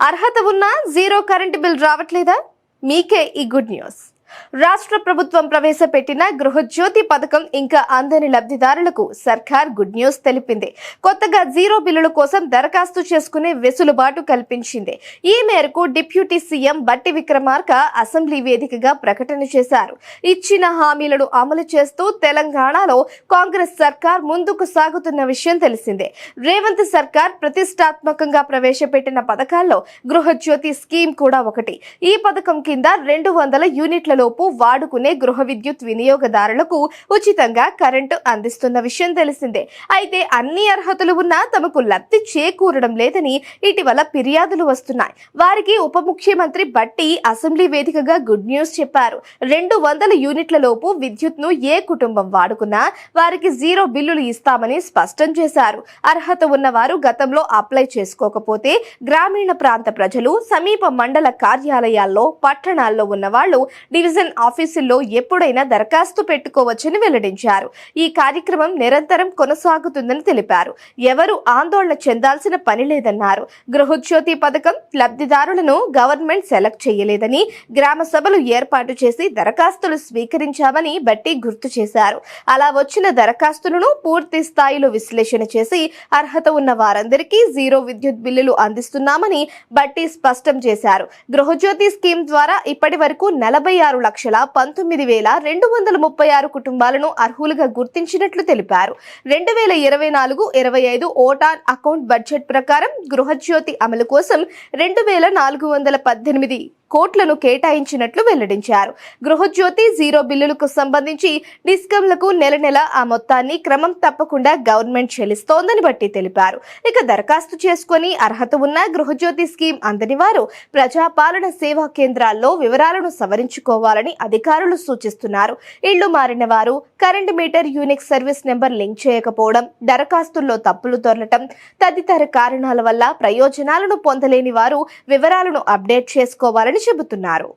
అర్హత ఉన్నా zero current bill రావట్లేదా? మీకే ఈ గుడ్ న్యూస్. రాష్ట్ర ప్రభుత్వం ప్రవేశపెట్టిన గృహజ్యోతి పథకం ఇంకా అందని లబ్ధిదారులకు సర్కార్ గుడ్ న్యూస్ తెలిపింది. కొత్తగా జీరో బిల్లుల కోసం దరఖాస్తు చేసుకునే వెసులుబాటు కల్పించింది. ఈ మేరకు డిప్యూటీ సీఎం బట్టి విక్రమార్క అసెంబ్లీ వేదికగా ప్రకటన చేశారు. ఇచ్చిన హామీలను అమలు చేస్తూ తెలంగాణలో కాంగ్రెస్ సర్కార్ ముందుకు సాగుతున్న విషయం తెలిసిందే. రేవంత్ సర్కార్ ప్రతిష్టాత్మకంగా ప్రవేశపెట్టిన పథకాల్లో గృహజ్యోతి స్కీమ్ కూడా ఒకటి. ఈ పథకం కింద రెండు వందల యూనిట్లలో లోపు వాడుకునే గృహ విద్యుత్ వినియోగదారులకు ఉచితంగా కరెంటు అందిస్తున్న విషయం తెలిసిందే. అయితే అన్ని అర్హతలు ఉన్నా తమకు లబ్ధి చేకూరడం లేదని ఇటీవల ఫిర్యాదులు వస్తున్నాయి. వారికి ఉప ముఖ్యమంత్రి బట్టి అసెంబ్లీ వేదికగా గుడ్ న్యూస్ చెప్పారు. రెండు వందల యూనిట్ల లోపు విద్యుత్ను ఏ కుటుంబం వాడుకున్నా వారికి జీరో బిల్లులు ఇస్తామని స్పష్టం చేశారు. అర్హత ఉన్నవారు గతంలో అప్లై చేసుకోకపోతే గ్రామీణ ప్రాంత ప్రజలు సమీప మండల కార్యాలయాల్లో పట్టణాల్లో ఉన్న వాళ్ళు డివిజన్ ఆఫీసుల్లో ఎప్పుడైనా దరఖాస్తు పెట్టుకోవచ్చని వెల్లడించారు. ఈ కార్యక్రమం నిరంతరం కొనసాగుతుందని తెలిపారు. ఎవరు ఆందోళన చెందాల్సిన పని లేదన్నారు. గృహజ్యోతి పథకం లబ్ధిదారులను గవర్నమెంట్ సెలెక్ట్ చేయలేదని గ్రామ సభలు ఏర్పాటు చేసి దరఖాస్తులు స్వీకరించామని బట్టి గుర్తు చేశారు. అలా వచ్చిన దరఖాస్తులను పూర్తి స్థాయిలో విశ్లేషణ చేసి అర్హత ఉన్న వారందరికీ జీరో విద్యుత్ బిల్లులు అందిస్తున్నామని బట్టి స్పష్టం చేశారు. గృహజ్యోతి స్కీమ్ ద్వారా ఇప్పటి వరకు నలభై ఆరు లక్షల పంతొమ్మిది వేల రెండు వందల ముప్పై ఆరు కుటుంబాలను అర్హులుగా గుర్తించినట్లు తెలిపారు. రెండు వేల ఇరవై నాలుగు ఇరవై ఐదు ఓటాన్ అకౌంట్ బడ్జెట్ ప్రకారం గృహజ్యోతి అమలు కోసం రెండు వేల నాలుగు వందల పద్దెనిమిది కోట్లను కేటాయించినట్లు వెల్లడించారు. గృహజ్యోతి జీరో బిల్లులకు సంబంధించి డిస్కంలకు నెల నెల ఆ మొత్తాన్ని క్రమం తప్పకుండా గవర్నమెంట్ చెల్లిస్తోందని బట్టి తెలిపారు. ఇక దరఖాస్తు చేసుకుని అర్హత ఉన్న గృహజ్యోతి స్కీమ్ అందని వారు ప్రజాపాలన సేవా కేంద్రాల్లో వివరాలను సవరించుకోవాలని అధికారులు సూచిస్తున్నారు. ఇళ్ళు మారిన వారు current meter unique service number link చేయకపోవడం దరఖాస్తుల్లో తప్పులు దొరలటం తదితర కారణాల వల్ల ప్రయోజనాలను పొందలేని వారు వివరాలను అప్డేట్ చేసుకోవాలని చెబుతున్నారు.